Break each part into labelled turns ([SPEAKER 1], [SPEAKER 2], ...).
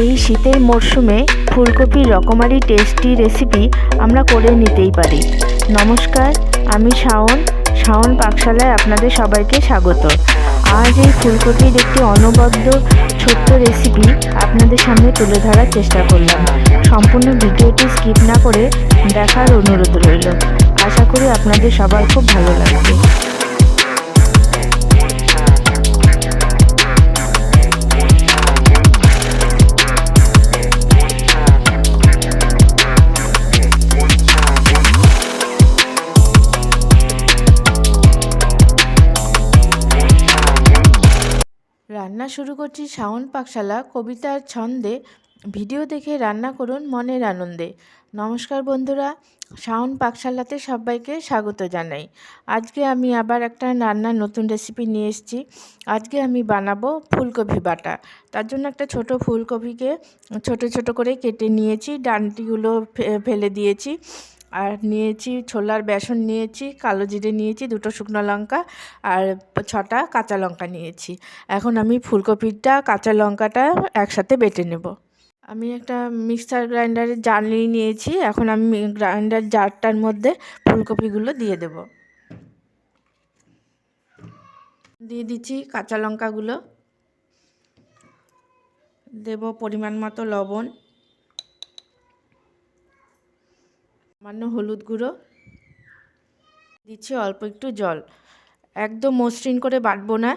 [SPEAKER 1] এই শীতের মরশুমে ফুলকপির রকমারি টেস্টি রেসিপি আমরা করে নিতেই পারি। নমস্কার, আমি শাওন। শাওন পাকশালায় আপনাদের সবাইকে স্বাগত। আজ এই ফুলকপির একটি অনবদ্য, ছোট্ট রেসিপি আপনাদের সামনে তুলে ধরার চেষ্টা করলাম। সম্পূর্ণ ভিডিওটি স্কিপ না করে দেখার অনুরোধ রইল। আশা করি আপনাদের সবার খুব ভালো লাগবে। রান্না শুরু করছি শাওন পাকশালা কবিতার ছন্দে। ভিডিও দেখে রান্না করুন মনের আনন্দে। নমস্কার বন্ধুরা, শাওন পাকশালাতে সবাইকে স্বাগত জানাই। আজকে আমি আবার একটা রান্নার নতুন রেসিপি নিয়ে এসেছি। আজকে আমি বানাবো ফুলকপি বাটা। তার জন্য একটা ছোট ফুলকপিকে ছোট ছোট করে কেটে নিয়েছি। ডানটিগুলো ফেলে দিয়েছি। আর নিয়েছি ছোলার বেসন নিয়েছি, কালো জিরে নিয়েছি, দুটো শুকনো লঙ্কা আর ছটা কাঁচা লঙ্কা নিয়েছি। এখন আমি ফুলকপিটা, কাঁচা লঙ্কাটা একসাথে বেটে নেব। আমি একটা মিক্সার গ্রাইন্ডারের জার নিয়ে নিয়েছি, এখন আমি গ্রাইন্ডার জারটার মধ্যে ফুলকপিগুলো দিয়ে দেব। দিয়ে দিচ্ছি কাঁচা লঙ্কাগুলো। দেব পরিমাণ মতো লবণ। সামান্য হলুদ গুঁড়ো। দিচ্ছি অল্প একটু জল। একদম মসৃণ করে বাটবো না।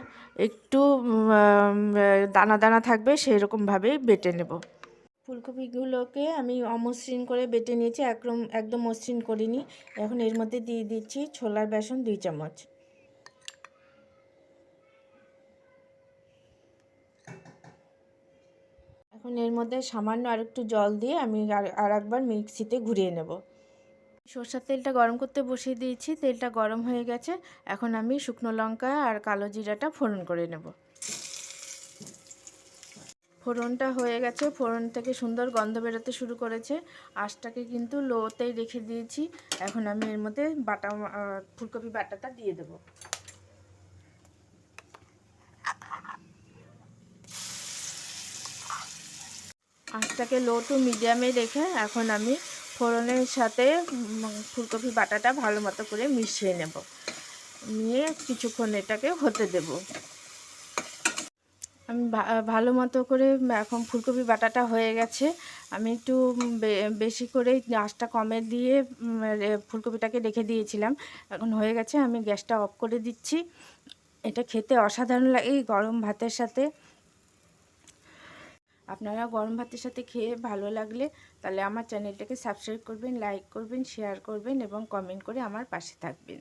[SPEAKER 1] একটু দানা দানা থাকবে সেই রকমভাবেই বেটে নেব। ফুলকপিগুলোকে আমি অমসৃণ করে বেটে নিয়েছি একদম একদম মসৃণ করিনি। এখন এর মধ্যে দিয়ে দিচ্ছি ছোলার বেসন দুই চামচ। এখন এর মধ্যে সামান্য আর একটু জল দিয়ে আমি আর একবার মিক্সিতে ঘুরিয়ে নেব। সর্ষের তেলটা গরম করতে বসিয়ে দিয়েছি, তেলটা গরম হয়ে গেছে। এখন আমি শুকনো লঙ্কা আর কালো জিরাটা ফোড়ন করে নেব। ফোড়নটা হয়ে গেছে, ফোড়ন থেকে সুন্দর গন্ধ বেরোতে শুরু করেছে। আঁচটাকে কিন্তু লোতেই রেখে দিয়েছি। এখন আমি এর মধ্যে বাটা ফুলকপি বাটাটা দিয়ে দেবো। আঁচটাকে লো টু মিডিয়ামে রেখে এখন আমি ফোড়নের সাথে ফুলকপি বাটাটা ভালো মতো করে মিশিয়ে নেব। নিয়ে কিছুক্ষণ এটাকে হতে দেব। আমি ভালো মতো করে এখন ফুলকপি বাটাটা হয়ে গেছে। আমি একটু বেশি করে আঁচটা কমে দিয়ে ফুলকপিটাকে রেখে দিয়েছিলাম। এখন হয়ে গেছে, আমি গ্যাসটা অফ করে দিচ্ছি। এটা খেতে অসাধারণ লাগে গরম ভাতের সাথে। আপনারা গরম ভাতের সাথে খেয়ে ভালো লাগলে তাহলে আমার চ্যানেলটাকে সাবস্ক্রাইব করবেন, লাইক করবেন শেয়ার করবেন এবং কমেন্ট করে আমার পাশে থাকবেন।